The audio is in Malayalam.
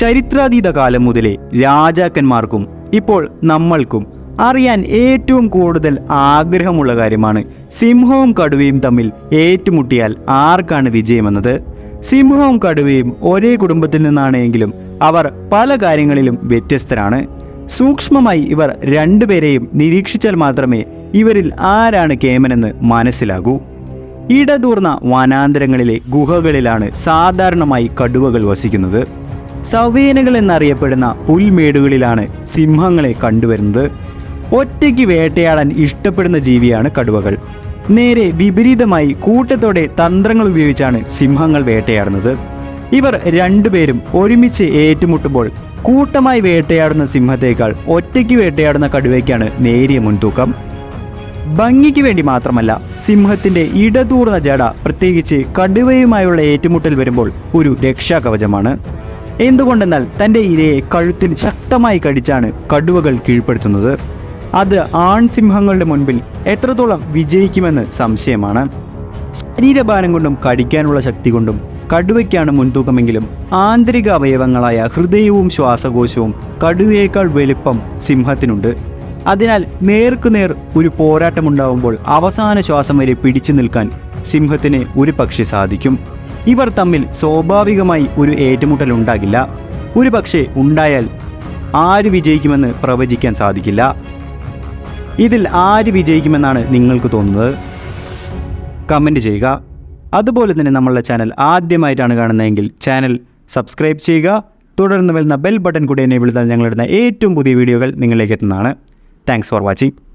ചരിത്രാതീത കാലം മുതലേ രാജാക്കന്മാർക്കും ഇപ്പോൾ നമ്മൾക്കും അറിയാൻ ഏറ്റവും കൂടുതൽ ആഗ്രഹമുള്ള കാര്യമാണ് സിംഹവും കടുവയും തമ്മിൽ ഏറ്റുമുട്ടിയാൽ ആർക്കാണ് വിജയമെന്നത്? സിംഹവും കടുവയും ഒരേ കുടുംബത്തിൽ നിന്നാണെങ്കിലും അവർ പല കാര്യങ്ങളിലും വ്യത്യസ്തരാണ്. സൂക്ഷ്മമായി ഇവർ രണ്ടുപേരെയും നിരീക്ഷിച്ചാൽ മാത്രമേ ഇവരിൽ ആരാണ് കേമനെന്ന് മനസ്സിലാകൂ. ഇടതൂർന്ന വനാന്തരങ്ങളിലെ ഗുഹകളിലാണ് സാധാരണമായി കടുവകൾ വസിക്കുന്നത്. സവേനകൾ എന്നറിയപ്പെടുന്ന പുൽമേടുകളിലാണ് സിംഹങ്ങളെ കണ്ടുവരുന്നത്. ഒറ്റയ്ക്ക് വേട്ടയാടാൻ ഇഷ്ടപ്പെടുന്ന ജീവിയാണ് കടുവകൾ. നേരെ വിപരീതമായി കൂട്ടത്തോടെ തന്ത്രങ്ങൾ ഉപയോഗിച്ചാണ് സിംഹങ്ങൾ വേട്ടയാടുന്നത്. ഇവർ രണ്ടുപേരും ഒരുമിച്ച് ഏറ്റുമുട്ടുമ്പോൾ കൂട്ടമായി വേട്ടയാടുന്ന സിംഹത്തേക്കാൾ ഒറ്റയ്ക്ക് വേട്ടയാടുന്ന കടുവയ്ക്കാണ് നേരിയ മുൻതൂക്കം. ഭംഗിക്ക് വേണ്ടി മാത്രമല്ല സിംഹത്തിന്റെ ഇടതൂർന്ന ജട പ്രത്യേകിച്ച് കടുവയുമായുള്ള ഏറ്റുമുട്ടൽ വരുമ്പോൾ ഒരു രക്ഷാകവചമാണ്. എന്തുകൊണ്ടെന്നാൽ തന്റെ ഇരയെ കഴുത്തിൽ ശക്തമായി കടിച്ചാണ് കടുവകൾ കീഴ്പ്പെടുത്തുന്നത്. അത് ആൺസിംഹങ്ങളുടെ മുൻപിൽ എത്രത്തോളം വിജയിക്കുമെന്ന് സംശയമാണ്. ശരീരഭാരം കൊണ്ടും കടിക്കാനുള്ള ശക്തി കൊണ്ടും കടുവയ്ക്കാണ് മുൻതൂക്കമെങ്കിലും ആന്തരിക അവയവങ്ങളായ ഹൃദയവും ശ്വാസകോശവും കടുവയേക്കാൾ വലുപ്പം സിംഹത്തിനുണ്ട്. അതിനാൽ നേർക്കുനേർ ഒരു പോരാട്ടമുണ്ടാവുമ്പോൾ അവസാന ശ്വാസം വരെ പിടിച്ചു നിൽക്കാൻ സിംഹത്തിന് ഒരു പക്ഷേ സാധിക്കും. ഇവർ തമ്മിൽ സ്വാഭാവികമായി ഒരു ഏറ്റുമുട്ടൽ ഉണ്ടാകില്ല. ഒരു പക്ഷേ ഉണ്ടായാൽ ആര് വിജയിക്കുമെന്ന് പ്രവചിക്കാൻ സാധിക്കില്ല. ഇതിൽ ആര് വിജയിക്കുമെന്നാണ് നിങ്ങൾക്ക് തോന്നുന്നത്? കമന്റ് ചെയ്യുക. അതുപോലെ തന്നെ നമ്മളുടെ ചാനൽ ആദ്യമായിട്ടാണ് കാണുന്നതെങ്കിൽ ചാനൽ സബ്സ്ക്രൈബ് ചെയ്യുക. തുടർന്ന് വരുന്ന ബെൽ ബട്ടൺ കൂടി എനേബിൾ ചെയ്താൽ ഞങ്ങളിടുന്ന ഏറ്റവും പുതിയ വീഡിയോകൾ നിങ്ങളിലേക്ക് എത്തുന്നതാണ്. Thanks for watching